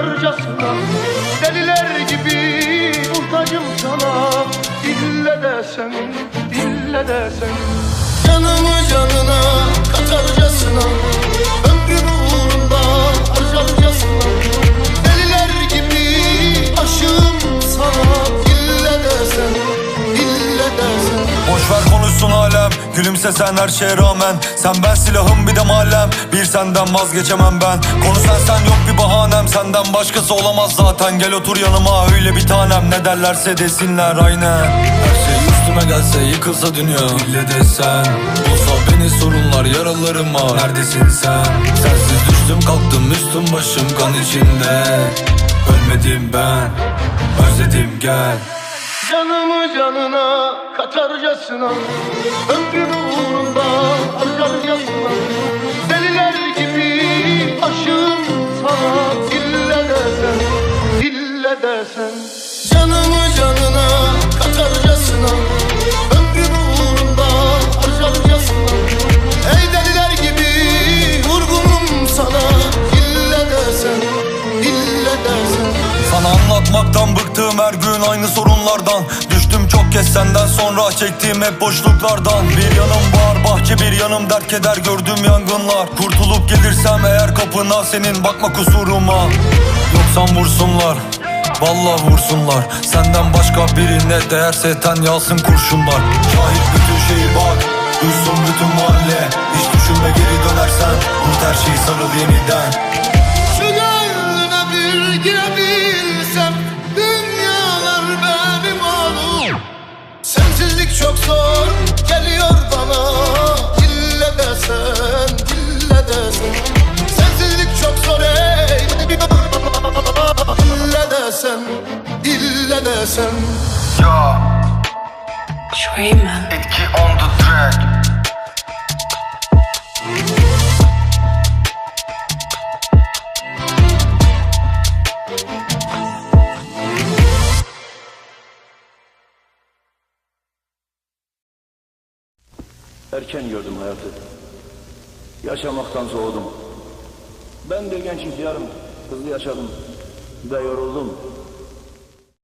harcarcasına Deliler gibi muhtacım sana. Dille desen, dille desen Canımı canına katarcasına Ömrüm uğrunda harcarcasına Deliler gibi aşığım sana. Dille desen, dille desen Boş ver konuşsun alem Gülümse sen her şeye rağmen. Sen ben silahım bir de mahallem Bir senden vazgeçemem ben. Konu sen sen yok bir bahanem Senden başkası olamaz zaten. Gel otur yanıma. Öyle bir tanem. Ne derlerse desinler. Aynen. Her şey üstüme gelse yıkılsa dünya. İlle de sen Bulsa beni sorunlar yaralarıma. Neredesin sen? Sensiz düştüm kalktım üstüm başım kan içinde. Ölmedim ben. Özledim gel. Canımı canına katarcasına. Ömrümü uğrunda Canımı canına katarcasına Ömrümü uğrunda harcarcasına. Ey deliler gibi vurgunum sana Dille desen, dille desen Sana anlatmaktan bıktığım her gün aynı sorunlardan. Düştüm çok kez senden sonra çektiğim hep boşluklardan. Bir yanım var bahçe bir yanım dert keder gördüğüm yangınlar. Kurtulup gelirsem eğer kapına senin bakma kusuruma. Yoksan vursunlar Vallahi vursunlar. Senden başka birine değerse ten yalsın kurşunlar. Şahit bütün şeyi bak Duysun bütün mahalle. Hiç düşünme geri dönersen Unut her şeyi sarıl yeniden desen Yo, Dreamer. etki on the track. Erken gördüm hayatı. Yaşamaktan soğudum. Ben de genç ihtiyarım. Hızlı yaşadım. Ve yoruldum.